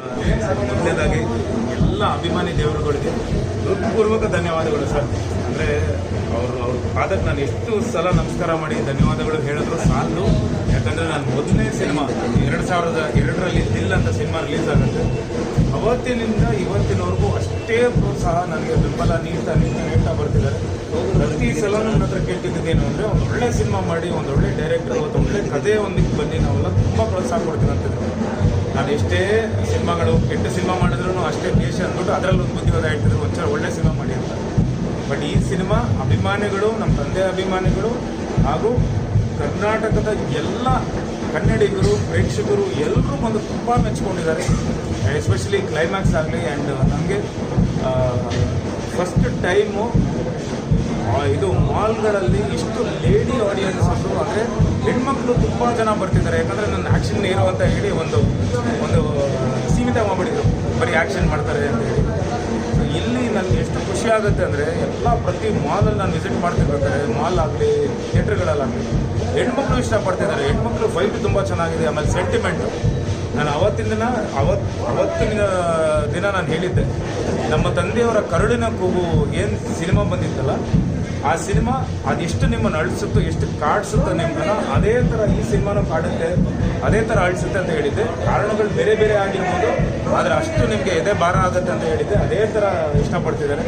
ಮೊದಲನೇದಾಗಿ ಎಲ್ಲ ಅಭಿಮಾನಿ ದೇವರುಗಳಿಗೆ ಹೃತ್ಪೂರ್ವಕ ಧನ್ಯವಾದಗಳು ಸರ್. ಅಂದರೆ ಅವರು, ಅವ್ರ ಪಾದಕ್ಕೆ ನಾನು ಎಷ್ಟು ಸಲ ನಮಸ್ಕಾರ ಮಾಡಿ ಧನ್ಯವಾದಗಳು ಹೇಳಿದ್ರು ಸಾಲದು. ಯಾಕಂದರೆ ನಾನು ಮೊದಲನೇ ಸಿನಿಮಾ, ಎರಡು ಸಾವಿರದ ಎರಡರಲ್ಲಿ ದಿಲ್ ಅಂತ ಸಿನಿಮಾ ರಿಲೀಸ್ ಆಗುತ್ತೆ. ಅವತ್ತಿನಿಂದ ಇವತ್ತಿನವರೆಗೂ ಅಷ್ಟೇ ಪ್ರೋತ್ಸಾಹ ನನಗೆ ಬೆಂಬಲ ನೀಡ್ತಾ ನೀಡ್ತಾ ಹೇಳ್ತಾ ಬರ್ತಿದ್ದಾರೆ. ಪ್ರತಿ ಸಲ ನನ್ನ ಹತ್ರ ಕೇಳ್ತಿದ್ದೇನು ಅಂದರೆ ಒಂದು ಒಳ್ಳೆ ಸಿನಿಮಾ ಮಾಡಿ, ಒಂದು ಒಳ್ಳೆ ಡೈರೆಕ್ಟರ್ ಒಂದು ಒಳ್ಳೆ ಕಥೆ ಒಂದಕ್ಕೆ ಬನ್ನಿ, ನಾವೆಲ್ಲ ತುಂಬ ಪ್ರೋತ್ಸಾಹ ಕೊಡ್ತೀನಿ ಅಂತಿದ್ರು ನಾನು ಎಷ್ಟೇ ಸಿನಿಮಾಗಳು, ಕೆಟ್ಟ ಸಿನಿಮಾ ಮಾಡಿದ್ರು ಅಷ್ಟೇ ದೇಶ ಅಂದ್ಬಿಟ್ಟು ಅದರಲ್ಲಿ ಒಂದು ಬುದ್ಧಿವಾದ ಹೇಳ್ತಿದ್ರು ಒಂಚೂರು ಒಳ್ಳೆ ಸಿನಿಮಾ ಮಾಡಿ ಅಂತ. ಬಟ್ ಈ ಸಿನಿಮಾ ಅಭಿಮಾನಿಗಳು ನಮ್ಮ ತಂದೆ ಅಭಿಮಾನಿಗಳು ಹಾಗೂ ಕರ್ನಾಟಕದ ಎಲ್ಲ ಕನ್ನಡಿಗರು, ಪ್ರೇಕ್ಷಕರು ಎಲ್ಲರೂ ಬಂದು ತುಂಬ ಮೆಚ್ಕೊಂಡಿದ್ದಾರೆ. ಎಸ್ಪೆಷಲಿ ಕ್ಲೈಮ್ಯಾಕ್ಸ್ ಆಗಲಿ ಆ್ಯಂಡ್ ನಮಗೆ ಫಸ್ಟ್ ಟೈಮು ಇದು ಮಾಲ್ಗಳಲ್ಲಿ ಇಷ್ಟು ಲೇಡಿ ಆಡಿಯನ್ಸ್ ಅಂದರೆ ಹೆಣ್ಮಕ್ಳು ತುಂಬ ಜನ ಬರ್ತಿದ್ದಾರೆ. ಯಾಕಂದರೆ ನನ್ನ ಆ್ಯಕ್ಷನ್ ಏನು ಅಂತ ಹೇಳಿ ಒಂದು ಒಂದು ಸೀಮಿತ ಮಾಡಿಬಿಟ್ಟಿದ್ರು. ಬರೀ ಆ್ಯಕ್ಷನ್ ಮಾಡ್ತಾರೆ ಅಂತ ಹೇಳಿ. ಇಲ್ಲಿ ನನಗೆ ಎಷ್ಟು ಖುಷಿ ಆಗುತ್ತೆ ಅಂದರೆ ಎಲ್ಲ ಪ್ರತಿ ಮಾಲಲ್ಲಿ ನಾನು ವಿಸಿಟ್ ಮಾಡ್ತಿರ್ಬೇಕಾದ್ರೆ ಮಾಲ್ ಆಗಲಿ ಥಿಯೇಟ್ರ್ಗಳಲ್ಲಾಗಲಿ, ಹೆಣ್ಮಕ್ಳು ಇಷ್ಟಪಡ್ತಿದ್ದಾರೆ. ಹೆಣ್ಮಕ್ಳು ವೈಬ್ ತುಂಬ ಚೆನ್ನಾಗಿದೆ, ಆಮೇಲೆ ಸೆಂಟಿಮೆಂಟು ನಾನು ಅವತ್ತಿನ ದಿನ ಅವತ್ತು ಅವತ್ತಿನ ದಿನ ನಾನು ಹೇಳಿದ್ದೆ, ನಮ್ಮ ತಂದೆಯವರ ಕರುಳಿನ ಕೂಗು ಏನು ಸಿನಿಮಾ ಬಂದಿತ್ತಲ್ಲ ಆ ಸಿನಿಮಾ ಅದೆಷ್ಟು ನಿಮ್ಮನ್ನು ಅಳಿಸುತ್ತೋ ಎಷ್ಟು ಕಾಡಿಸುತ್ತೋ ನಿಮ್ಮನ್ನ ಅದೇ ಥರ ಈ ಸಿನಿಮಾನು ಕಾಡುತ್ತೆ ಅದೇ ಥರ ಅಳಿಸುತ್ತೆ ಅಂತ ಹೇಳಿದ್ದೆ. ಕಾರಣಗಳು ಬೇರೆ ಬೇರೆ ಆಗಿರ್ಬೋದು ಆದರೆ ಅಷ್ಟು ನಿಮಗೆ ಎದೆ ಭಾರ ಆಗುತ್ತೆ ಅಂತ ಹೇಳಿದ್ದೆ. ಅದೇ ಥರ ಇಷ್ಟಪಡ್ತಿದ್ದಾರೆ.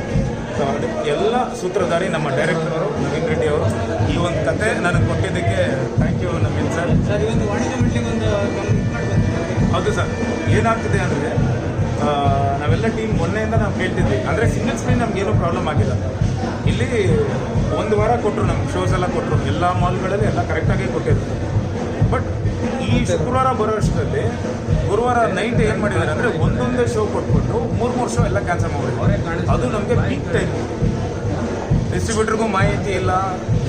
ಸೊ ಅದಕ್ಕೆ ಎಲ್ಲ ಸೂತ್ರಧಾರಿ ನಮ್ಮ ಡೈರೆಕ್ಟರ್ ಅವರು ನವೀನ್ ರೆಡ್ಡಿ ಅವರು ಈ ಒಂದು ಕತೆ ನನಗೆ ಕೊಟ್ಟಿದ್ದಕ್ಕೆ thank you Naveen sir sir ವಾಣಿಜ್ಯ ಮೀಟಿಂಗ್ ಒಂದು ಹೌದು ಸರ್ ಏನಾಗ್ತಿದೆ ಅಂದರೆ ನಾವೆಲ್ಲ ಟೀಮ್ ಮೊನ್ನೆಯಿಂದ ನಾವು ಕೇಳ್ತಿದ್ವಿ. ಅಂದರೆ ಸಿಂಗಲ್ ಸ್ಕ್ರೀನ್ ನಮಗೇನೂ ಪ್ರಾಬ್ಲಮ್ ಆಗಿಲ್ಲ. ಇಲ್ಲಿ ಒಂದು ವಾರ ಕೊಟ್ಟರು ನಮ್ಗೆ ಶೋಸ್ ಎಲ್ಲ ಕೊಟ್ಟರು. ಎಲ್ಲ ಮಾಲ್ಗಳಲ್ಲಿ ಎಲ್ಲ ಕರೆಕ್ಟಾಗಿ ಕೊಟ್ಟಿದ್ರು. ಬಟ್ ಈ ಶುಕ್ರವಾರ ಬರೋ ಅಷ್ಟರಲ್ಲಿ ಗುರುವಾರ ನೈಟ್ ಏನು ಮಾಡಿದ್ದಾರೆ ಅಂದರೆ ಒಂದೊಂದೇ ಶೋ ಕೊಟ್ಬಿಟ್ಟು ಮೂರು ಮೂರು ಶೋ ಎಲ್ಲ ಕ್ಯಾನ್ಸಲ್ ಮಾಡಿದ್ದಾರೆ ಅದು ನಮಗೆ ಪೀಕ್ ಟೈಮ್ ಡಿಸ್ಟ್ರಿಬ್ಯೂಟರ್ಗೂ ಮಾಹಿತಿ ಇಲ್ಲ,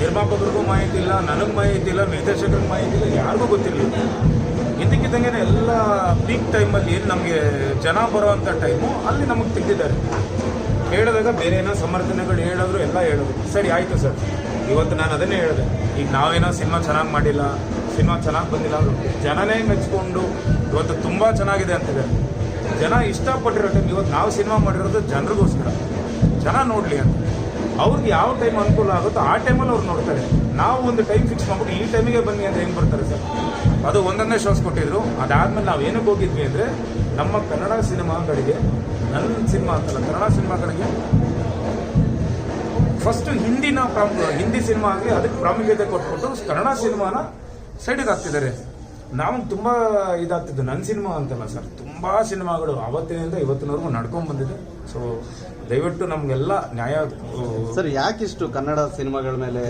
ನಿರ್ಮಾಪಕರಿಗೂ ಮಾಹಿತಿ ಇಲ್ಲ, ನನಗೆ ಮಾಹಿತಿ ಇಲ್ಲ, ನಿರ್ದೇಶಕರಿಗೆ ಮಾಹಿತಿ ಇಲ್ಲ, ಯಾರಿಗೂ ಗೊತ್ತಿರಲಿಲ್ಲ. ಇದ್ದಕ್ಕಿದ್ದಂಗೆ ಎಲ್ಲ ಪೀಕ್ ಟೈಮಲ್ಲಿ ಏನು ನಮಗೆ ಜನ ಬರೋವಂಥ ಟೈಮು ಅಲ್ಲಿ ನಮಗೆ ತೆಗೆದಿದ್ದಾರೆ. ಹೇಳಿದಾಗ ಬೇರೆ ಏನೋ ಸಮರ್ಥನೆಗಳು ಹೇಳಿದ್ರು ಎಲ್ಲ ಹೇಳಿದ್ರು ಸರಿ, ಆಯಿತು ಸರ್. ಇವತ್ತು ನಾನು ಅದನ್ನೇ ಹೇಳಿದೆ. ಈಗ ನಾವೇನೋ ಸಿನಿಮಾ ಚೆನ್ನಾಗಿ ಮಾಡಿಲ್ಲ, ಸಿನಿಮಾ ಚೆನ್ನಾಗಿ ಬಂದಿಲ್ಲ ಅಂದರು ಜನನೇ ಮೆಚ್ಕೊಂಡು ಇವತ್ತು ತುಂಬ ಚೆನ್ನಾಗಿದೆ ಅಂತಿದೆ ಜನ ಇಷ್ಟಪಟ್ಟಿರೋ ಟೈಮ್ ಇವತ್ತು ನಾವು ಸಿನಿಮಾ ಮಾಡಿರೋದು ಜನರಿಗೋಸ್ಕರ. ಜನ ನೋಡಲಿ ಅಂತ. ಅವ್ರಿಗೆ ಯಾವ ಟೈಮ್ ಅನುಕೂಲ ಆಗುತ್ತೋ ಆ ಟೈಮಲ್ಲಿ ಅವ್ರು ನೋಡ್ತಾರೆ. ನಾವು ಒಂದು ಟೈಮ್ ಫಿಕ್ಸ್ ಮಾಡ್ಬಿಟ್ಟು ಈ ಟೈಮಿಗೆ ಬನ್ನಿ ಅಂತ ಹೆಂಗೆ ಬರ್ತಾರೆ ಸರ್? ಅದು ಒಂದೊಂದೇ ಶೋಸ್ ಕೊಟ್ಟಿದ್ರು. ಅದಾದ್ಮೇಲೆ ನಾವು ಏನಕ್ಕೆ ಹೋಗಿದ್ವಿ ಅಂದರೆ ನಮ್ಮ ಕನ್ನಡ ಸಿನಿಮಾಗಳಿಗೆ ನನ್ನ ಸಿನಿಮಾ ಅಂತಲ್ಲ, ಕನ್ನಡ ಸಿನಿಮಾಗಳಿಗೆ ಫಸ್ಟ್ ಹಿಂದಿನ ಪ್ರಾಮುಖ್ಯ ಹಿಂದಿ ಸಿನಿಮಾ ಆಗಲಿ ಅದಕ್ಕೆ ಪ್ರಾಮುಖ್ಯತೆ ಕೊಟ್ಬಿಟ್ಟು ಕನ್ನಡ ಸಿನಿಮಾನ ಸೈಡಿಗೆ ಹಾಕ್ತಿದ್ದಾರೆ. ನಾವು ತುಂಬ ಇದಾಗ್ತಿದ್ದು ನನ್ನ ಸಿನಿಮಾ ಅಂತಲ್ಲ ಸರ್. ತುಂಬ ಸಿನಿಮಾಗಳು ಅವತ್ತಿನಿಂದ ಇವತ್ತಿನವರೆಗೂ ನಡ್ಕೊಂಡು ಬಂದಿದೆ. ಸೊ ದಯವಿಟ್ಟು ನಮಗೆಲ್ಲ ನ್ಯಾಯ ಸರ್ ಯಾಕಿಷ್ಟು ಕನ್ನಡ ಸಿನಿಮಾಗಳ ಮೇಲೆ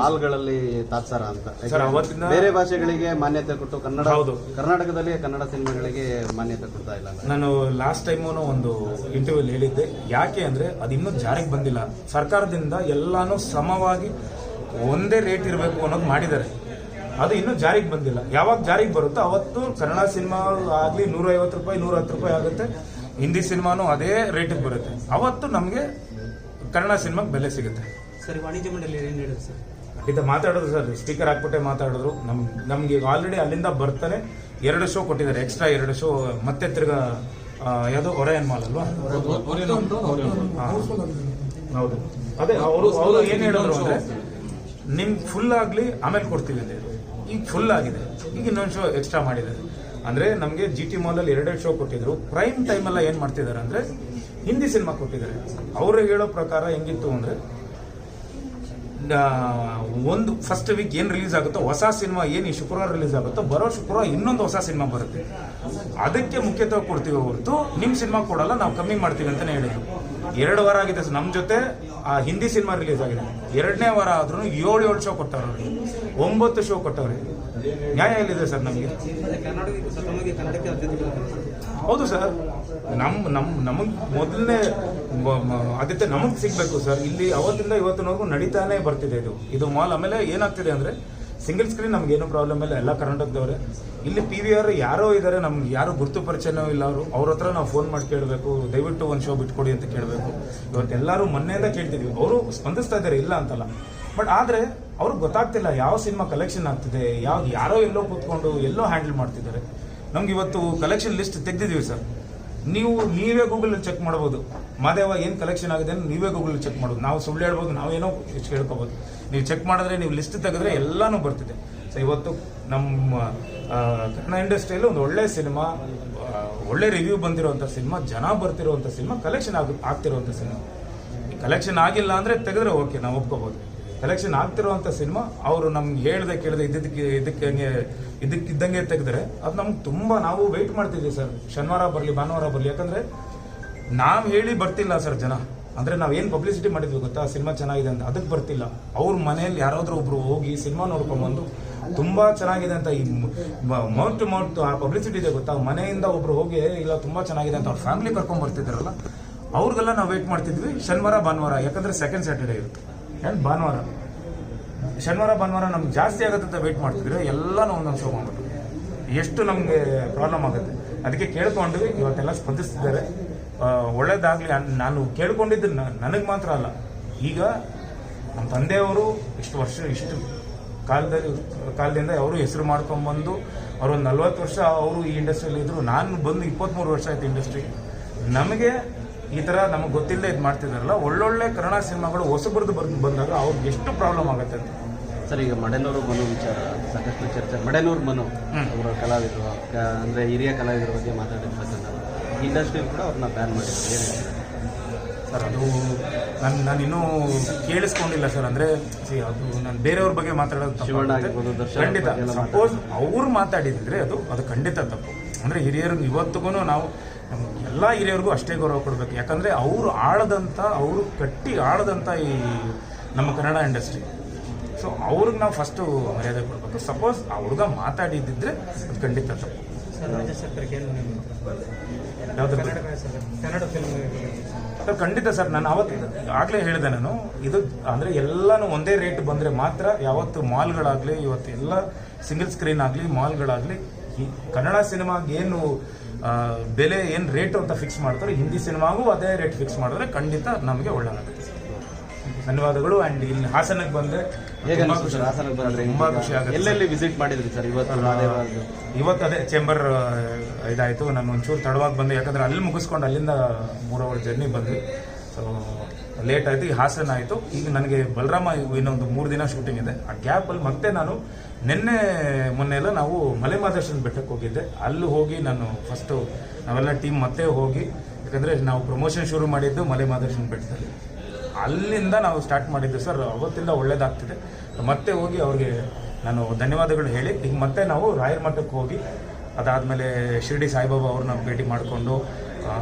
ಮಾಲ್ಗಳಲ್ಲಿ ತಾತ್ಸಾರ ಅಂತ? ಸರ್, ಅವತ್ತಿನ ಬೇರೆ ಭಾಷೆಗಳಿಗೆ ಮಾನ್ಯತೆ ಕೊಟ್ಟು ಕನ್ನಡ ಹೌದು. ಕರ್ನಾಟಕದಲ್ಲಿ ಕನ್ನಡ ಸಿನಿಮಾಗಳಿಗೆ ಮಾನ್ಯತೆ ಕೊಡ್ತಾ ಇಲ್ಲ. ನಾನು ಲಾಸ್ಟ್ ಟೈಮು ಒಂದು ಇಂಟರ್ವ್ಯೂಲ್ ಹೇಳಿದ್ದೆ. ಯಾಕೆ ಅಂದರೆ ಅದು ಇನ್ನೂ ಜಾರಿಗೆ ಬಂದಿಲ್ಲ. ಸರ್ಕಾರದಿಂದ ಎಲ್ಲಾನು ಸಮವಾಗಿ ಒಂದೇ ರೇಟ್ ಇರಬೇಕು ಅನ್ನೋದು ಮಾಡಿದ್ದಾರೆ. ಅದು ಇನ್ನೂ ಜಾರಿಗೆ ಬಂದಿಲ್ಲ. ಯಾವಾಗ ಜಾರಿಗೆ ಬರುತ್ತೋ ಅವತ್ತು ಕನ್ನಡ ಸಿನಿಮಾ ಆಗಲಿ ನೂರೈವತ್ತು ರೂಪಾಯಿ ನೂರ ಹತ್ತು ರೂಪಾಯಿ ಆಗುತ್ತೆ. ಹಿಂದಿ ಸಿನಿಮಾನು ಅದೇ ರೇಟಿಗೆ ಬರುತ್ತೆ. ಅವತ್ತು ನಮಗೆ ಕನ್ನಡ ಸಿನಿಮಾಗೆ ಬೆಲೆ ಸಿಗುತ್ತೆ. ಸರ್ ವಾಣಿಜ್ಯ ಮಂಡಳಿ ಏನು ಹೇಳಿದ್ರು ಸರ್? ಖಂಡಿತ ಮಾತಾಡೋದು ಸರ್. ಸ್ಪೀಕರ್ ಹಾಕ್ಬಿಟ್ಟೆ ಮಾತಾಡಿದ್ರು. ನಮ್ ನಮ್ಗೆ ಈಗ ಆಲ್ರೆಡಿ ಅಲ್ಲಿಂದ ಬರ್ತಾನೆ ಎರಡು ಶೋ ಕೊಟ್ಟಿದ್ದಾರೆ. ಎಕ್ಸ್ಟ್ರಾ ಎರಡು ಶೋ ಮತ್ತೆ ತಿರ್ಗಾ ಯಾವುದು ಹೊರ ಒರೆಯನ್ ಮಾಲ್ ಅಲ್ವಾ. ಹೌದು. ಅದೇ ಅವರು ಅವರು ಏನು ಹೇಳಿದ್ರು ಅಂದ್ರೆ ನಿಮ್ಗೆ ಫುಲ್ ಆಗಲಿ ಆಮೇಲೆ ಕೊಡ್ತೀವಿ ಅಂತ. ಈಗ ಫುಲ್ ಆಗಿದೆ. ಈಗ ಇನ್ನೊಂದು ಶೋ ಎಕ್ಸ್ಟ್ರಾ ಮಾಡಿದ್ದಾರೆ ಅಂದ್ರೆ ನಮಗೆ ಜಿ ಟಿ ಮಾಲಲ್ಲಿ ಎರಡೆರಡು ಶೋ ಕೊಟ್ಟಿದ್ರು. ಪ್ರೈಮ್ ಟೈಮ್ ಎಲ್ಲ ಏನ್ ಮಾಡ್ತಿದ್ದಾರೆ ಅಂದ್ರೆ, ಹಿಂದಿ ಸಿನಿಮಾ ಕೊಟ್ಟಿದ್ದಾರೆ. ಅವರು ಹೇಳೋ ಪ್ರಕಾರ ಹೆಂಗಿತ್ತು ಅಂದ್ರೆ ಒಂದು ಫಸ್ಟ್ ವೀಕ್ ಏನು ರಿಲೀಸ್ ಆಗುತ್ತೋ, ಹೊಸ ಸಿನಿಮಾ ಏನು ಈ ಶುಕ್ರವಾರ ರಿಲೀಸ್ ಆಗುತ್ತೋ, ಬರೋ ಶುಕ್ರವಾರ ಇನ್ನೊಂದು ಹೊಸ ಸಿನಿಮಾ ಬರುತ್ತೆ. ಅದಕ್ಕೆ ಮುಖ್ಯತ್ವ ಕೊಡ್ತೀವಿ ಹೊರತು ನಿಮ್ಮ ಸಿನಿಮಾ ಕೊಡಲ್ಲ, ನಾವು ಕಮ್ಮಿ ಮಾಡ್ತೀವಿ ಅಂತಲೇ ಹೇಳಿದ್ರು. ಎರಡು ವಾರ ಆಗಿದೆ ನಮ್ಮ ಜೊತೆ, ಆ, ಹಿಂದಿ ಸಿನಿಮಾ ರಿಲೀಸ್ ಆಗಿದೆ. ಎರಡನೇ ವಾರ ಆದ್ರೂ ಏಳು ಏಳು ಶೋ ಕೊಟ್ಟವ್ರು. ಒಂಬತ್ತು ಶೋ ಕೊಟ್ಟವ್ರೆ. ನ್ಯಾಯ ಎಲ್ಲಿದೆ ಸರ್ ನಮಗೆ. ಹೌದು ಸರ್. ನಮ್ಮ ನಮ್ಮ ನಮಗೆ ಮೊದಲನೇ ಆದ್ಯತೆ ನಮಗೆ ಸಿಗಬೇಕು ಸರ್. ಇಲ್ಲಿ ಅವತ್ತಿಂದ ಇವತ್ತಿನವರೆಗೂ ನಡೀತಾನೆ ಬರ್ತಿದೆ ಇದು. ಇದು ಮಾಲ್ ಆಮೇಲೆ ಏನಾಗ್ತಿದೆ ಅಂದರೆ ಸಿಂಗಲ್ ಸ್ಕ್ರೀನ್ ನಮ್ಗೇನು ಪ್ರಾಬ್ಲಮ್ ಇಲ್ಲ. ಎಲ್ಲ ಕರ್ನಾಟಕದವ್ರೆ. ಇಲ್ಲಿ ಪಿ ವಿ ಆರ್ ಯಾರೋ ಇದ್ದಾರೆ ನಮ್ಗೆ ಯಾರು ಗುರುತು ಪರಿಚಯನೂ ಇಲ್ಲ ಅವರು. ಅವ್ರ ಹತ್ರ ನಾವು ಫೋನ್ ಮಾಡಿ ಕೇಳಬೇಕು. ದಯವಿಟ್ಟು ಒಂದು ಶೋ ಬಿಟ್ಕೊಡಿ ಅಂತ ಕೇಳಬೇಕು. ಇವತ್ತೆಲ್ಲರೂ ಮೊನ್ನೆಯಿಂದ ಕೇಳ್ತಿದ್ವಿ. ಅವರು ಸ್ಪಂದಿಸ್ತಾ ಇದ್ದಾರೆ ಇಲ್ಲ ಅಂತಲ್ಲ. ಬಟ್ ಆದರೆ ಅವ್ರಿಗೆ ಗೊತ್ತಾಗ್ತಿಲ್ಲ ಯಾವ ಸಿನಿಮಾ ಕಲೆಕ್ಷನ್ ಆಗ್ತಿದೆ, ಯಾವ ಯಾರೋ ಎಲ್ಲೋ ಕೂತ್ಕೊಂಡು ಎಲ್ಲೋ ಹ್ಯಾಂಡಲ್ ಮಾಡ್ತಿದ್ದಾರೆ. ನಮ್ಗೆ ಇವತ್ತು ಕಲೆಕ್ಷನ್ ಲಿಸ್ಟ್ ತೆಗೆದಿದ್ದೀವಿ ಸರ್. ನೀವು, ನೀವೇ ಗೂಗಲ್ ಚೆಕ್ ಮಾಡ್ಬೋದು. ಮಾದೇವ, ಏನು ಕಲೆಕ್ಷನ್ ಆಗಿದೆ ನೀವೇ ಗೂಗಲ್ ಚೆಕ್ ಮಾಡೋದು ನಾವು ಸುಳ್ಳು ಹೇಳ್ಬೋದು ನಾವೇನೋ ಹೇಳ್ಕೊಬೋದು. ನೀವು ಚೆಕ್ ಮಾಡಿದ್ರೆ, ನೀವು ಲಿಸ್ಟ್ ತೆಗೆದ್ರೆ ಎಲ್ಲಾನು ಬರ್ತಿದೆ. ಸೊ ಇವತ್ತು ನಮ್ಮ ಕನ್ನಡ ಇಂಡಸ್ಟ್ರಿಯಲ್ಲಿ ಒಂದು ಒಳ್ಳೆ ಸಿನಿಮಾ ಒಳ್ಳೆ ರಿವ್ಯೂ ಬಂದಿರುವಂಥ ಸಿನಿಮಾ, ಜನ ಬರ್ತಿರುವಂಥ ಸಿನಿಮಾ ಕಲೆಕ್ಷನ್ ಆಗ ಆಗ್ತಿರುವಂಥ ಸಿನಿಮಾ. ಕಲೆಕ್ಷನ್ ಆಗಿಲ್ಲ ಅಂದ್ರೆ ತೆಗೆದ್ರೆ ಓಕೆ ನಾವು ಒಪ್ಕೋಬಹುದು ಕಲೆಕ್ಷನ್ ಆಗ್ತಿರುವಂತ ಸಿನಿಮಾ ಅವರು ನಮ್ಗೆ ಹೇಳ್ದೆ ಕೇಳದೆ ಇದ್ದಕ್ಕೆ ಇದಕ್ಕೆ ಇದಕ್ಕಿದ್ದಂಗೆ ತೆಗೆದ್ರೆ ಅದು ನಮ್ಗೆ ತುಂಬಾ ನಾವು ವೆಯ್ಟ್ ಮಾಡ್ತಿದ್ವಿ ಸರ್. ಶನಿವಾರ ಬರಲಿ, ಭಾನುವಾರ ಬರಲಿ. ಯಾಕಂದ್ರೆ ನಾವು ಹೇಳಿ ಬರ್ತಿಲ್ಲ ಸರ್ ಜನ. ಅಂದ್ರೆ ನಾವು ಏನು ಪಬ್ಲಿಸಿಟಿ ಮಾಡಿದ್ವಿ ಗೊತ್ತಾ? ಸಿನಿಮಾ ಚೆನ್ನಾಗಿದೆ ಅಂತ. ಅದಕ್ಕೆ ಬರ್ತಿಲ್ಲ. ಅವ್ರ ಮನೆಯಲ್ಲಿ ಯಾರಾದರೂ ಒಬ್ರು ಹೋಗಿ ಸಿನಿಮಾ ನೋಡ್ಕೊಂಡ್ಬಂದು ತುಂಬಾ ಚೆನ್ನಾಗಿದೆ ಅಂತ ಈ ಮೌಂಟ್ ಟು ಮೌಂಟ್ ಆ ಪಬ್ಲಿಸಿಟಿ ಇದೆ ಗೊತ್ತಾ? ಮನೆಯಿಂದ ಒಬ್ರು ಹೋಗಿ ಇಲ್ಲ, ತುಂಬಾ ಚೆನ್ನಾಗಿದೆ ಅಂತ. ಅವ್ರ ಫ್ಯಾಮಿಲಿ ಕರ್ಕೊಂಡ್ ಬರ್ತಿದ್ರಲ್ಲ ಅವ್ರಿಗೆಲ್ಲ ನಾವು ವೇಟ್ ಮಾಡ್ತಿದ್ವಿ ಶನಿವಾರ, ಭಾನುವಾರ. ಯಾಕಂದ್ರೆ ಸೆಕೆಂಡ್ ಸ್ಯಾಟರ್ಡೇ ಇರುತ್ತೆ. ಆ್ಯಂಡ್ ಭಾನುವಾರ. ಶನಿವಾರ, ಭಾನುವಾರ ನಮ್ಗೆ ಜಾಸ್ತಿ ಆಗುತ್ತೆ ಅಂತ ವೇಟ್ ಮಾಡ್ತಿದ್ರೆ ಎಲ್ಲನೂ ಒಂದೊಂದು ಶೋ ಮಾಡ್ಬಿಟ್ಟು ಎಷ್ಟು ನಮಗೆ ಪ್ರಾಬ್ಲಮ್ ಆಗುತ್ತೆ. ಅದಕ್ಕೆ ಕೇಳ್ಕೊಂಡ್ವಿ ಇವತ್ತೆಲ್ಲ ಸ್ಪಂದಿಸ್ತಿದ್ದಾರೆ. ಒಳ್ಳೇದಾಗಲಿ ನಾನು ಕೇಳ್ಕೊಂಡಿದ್ದು ನನಗೆ ಮಾತ್ರ ಅಲ್ಲ. ಈಗ ನಮ್ಮ ತಂದೆಯವರು ಇಷ್ಟು ವರ್ಷ, ಇಷ್ಟು ಕಾಲದಲ್ಲಿ, ಕಾಲದಿಂದ ಅವರು ಹೆಸರು ಮಾಡ್ಕೊಂಬಂದು, ಅವರು ಒಂದು ನಲ್ವತ್ತು ವರ್ಷ ಅವರು ಈ ಇಂಡಸ್ಟ್ರಿಯಲ್ಲಿ ಇದ್ದರು ನಾನು ಬಂದು ಇಪ್ಪತ್ತ್ಮೂರು ವರ್ಷ ಆಯ್ತು ಇಂಡಸ್ಟ್ರಿ ನಮಗೆ ಈ ಥರ ನಮಗೆ ಗೊತ್ತಿಲ್ಲದೆ ಇದು ಮಾಡ್ತಿದಾರಲ್ಲ ಒಳ್ಳೊಳ್ಳೆ ಕನ್ನಡ ಸಿನಿಮಾಗಳು ಹೊಸಬರ್ದು ಬರ್ದು ಬಂದಾಗ ಅವ್ರಿಗೆ ಎಷ್ಟು ಪ್ರಾಬ್ಲಮ್ ಆಗುತ್ತೆ ಅಂತ. ಸರ್ ಈಗ ಮಡೆನೂರು ಮನು ವಿಚಾರ ಸಾಕಷ್ಟು ಚರ್ಚೆ ಮಡೆನೂರು ಮನು ಅವರ ಕಲಾವಿದರು ಅಂದ್ರೆ ಹಿರಿಯ ಕಲಾವಿದರ ಬಗ್ಗೆ ಮಾತಾಡಿರ್ತಕ್ಕಂಥ ಇಂಡಸ್ಟ್ರಿ ಕೂಡ ಅವ್ರನ್ನ ಬ್ಯಾನ್ ಮಾಡಿದ್ರು. ಏನು? ಸರ್ ಅದು ನಾನು ನಾನು ಇನ್ನೂ ಕೇಳಿಸ್ಕೊಂಡಿಲ್ಲ ಸರ್. ಅಂದ್ರೆ ಅದು ನಾನು ಬೇರೆಯವ್ರ ಬಗ್ಗೆ ಮಾತಾಡೋದು ಖಂಡಿತ. ಸಪೋಸ್ ಅವ್ರು ಮಾತಾಡಿದ್ರೆ ಅದು ಅದು ಖಂಡಿತ ತಪ್ಪು. ಅಂದ್ರೆ ಹಿರಿಯರು ಇವತ್ತಿಗೂ ನಾವು ಎಲ್ಲ ಹಿರಿಯವ್ರಿಗೂ ಅಷ್ಟೇ ಗೌರವ ಕೊಡಬೇಕು. ಯಾಕಂದರೆ ಅವರು ಆಳದಂಥ ಅವರು ಕಟ್ಟಿ ಆಳದಂಥ ಈ ನಮ್ಮ ಕನ್ನಡ ಇಂಡಸ್ಟ್ರಿ. ಸೊ ಅವ್ರಿಗೆ ನಾವು ಫಸ್ಟು ಮರ್ಯಾದೆ ಕೊಡಬೇಕು. ಸಪೋಸ್ ಆ ಹುಡುಗ ಮಾತಾಡಿದ್ದಿದ್ರೆ ಅದು ಖಂಡಿತ ತಪ್ಪು. ಸರ್ ಖಂಡಿತ ಸರ್ ನಾನು ಅವತ್ತು ಆಗಲೇ ಹೇಳಿದೆ ನಾನು. ಇದು ಅಂದರೆ ಎಲ್ಲನೂ ಒಂದೇ ರೇಟ್ ಬಂದರೆ ಮಾತ್ರ ಯಾವತ್ತು ಮಾಲ್ಗಳಾಗಲಿ ಇವತ್ತು ಎಲ್ಲ ಸಿಂಗಲ್ ಸ್ಕ್ರೀನ್ ಆಗಲಿ ಮಾಲ್ಗಳಾಗಲಿ ಈ ಕನ್ನಡ ಸಿನಿಮಾಗೆ ಏನು ಆ, ಬೆಲೆ ಏನು ರೇಟ್ ಅಂತ ಫಿಕ್ಸ್ ಮಾಡ್ತಾರೆ ಹಿಂದಿ ಸಿನಿಮಾಗೂ ಅದೇ ರೇಟ್ ಫಿಕ್ಸ್ ಮಾಡಿದ್ರೆ ಖಂಡಿತ ನಮಗೆ ಒಳ್ಳೆಯದಾಗುತ್ತೆ ಧನ್ಯವಾದಗಳು ಆ್ಯಂಡ್ ಇಲ್ಲಿ ಹಾಸನಕ್ಕೆ ಬಂದರೆ ಹೇಗೆ ತುಂಬ ಖುಷಿ. ಹಾಸನಕ್ಕೆ ಬಂದ್ರೆ ತುಂಬ ಖುಷಿ ಆಗುತ್ತೆ. ಎಲ್ಲೆಲ್ಲಿ ವಿಸಿಟ್ ಮಾಡಿದ್ರಿ ಸರ್ ಇವತ್ತು ಇವತ್ತು ಅದೇ ಚೇಂಬರ್ ಇದಾಯಿತು. ನಾನು ಒಂಚೂರು ತಡವಾಗಿ ಬಂದೆ. ಯಾಕಂದ್ರೆ ಅಲ್ಲಿ ಮುಗಿಸ್ಕೊಂಡು ಅಲ್ಲಿಂದ ಮೂರು ಅವರ್ ಜರ್ನಿ ಬಂದ್ವಿ. ಸೊ ಲೇಟ್ ಆಯಿತು ಈ ಹಾಸನ ಆಯಿತು. ಈಗ ನನಗೆ ಬಲರಾಮ ಇನ್ನೊಂದು ಮೂರು ದಿನ ಶೂಟಿಂಗ್ ಇದೆ. ಆ ಗ್ಯಾಪಲ್ಲಿ ಮತ್ತೆ ನಾನು ನಿನ್ನೆ, ಮೊನ್ನೆ ಎಲ್ಲ ನಾವು ಮಲೆ ಮಾದೇಶ್ವರನ ಬೆಟ್ಟಕ್ಕೆ ಹೋಗಿದ್ದೆ. ಅಲ್ಲಿ ಹೋಗಿ ನಾನು ಫಸ್ಟು ನಾವೆಲ್ಲ ಟೀಮ್ ಮತ್ತೆ ಹೋಗಿ, ಯಾಕಂದರೆ ನಾವು ಪ್ರಮೋಷನ್ ಶುರು ಮಾಡಿದ್ದು ಮಲೆ ಮಾದೇಶ್ವರನ ಬೆಟ್ಟದಲ್ಲಿ. ಅಲ್ಲಿಂದ ನಾವು ಸ್ಟಾರ್ಟ್ ಮಾಡಿದ್ದು ಸರ್ ಅವತ್ತಿಂದ ಒಳ್ಳೇದಾಗ್ತಿದೆ. ಮತ್ತೆ ಹೋಗಿ ಅವ್ರಿಗೆ ನಾನು ಧನ್ಯವಾದಗಳು ಹೇಳಿ. ಈಗ ಮತ್ತೆ ನಾವು ರಾಯರ ಮಠಕ್ಕೆ ಹೋಗಿ, ಅದಾದಮೇಲೆ ಶಿರ್ಡಿ ಸಾಯಿಬಾಬಾ ಅವ್ರನ್ನ ಭೇಟಿ ಮಾಡಿಕೊಂಡು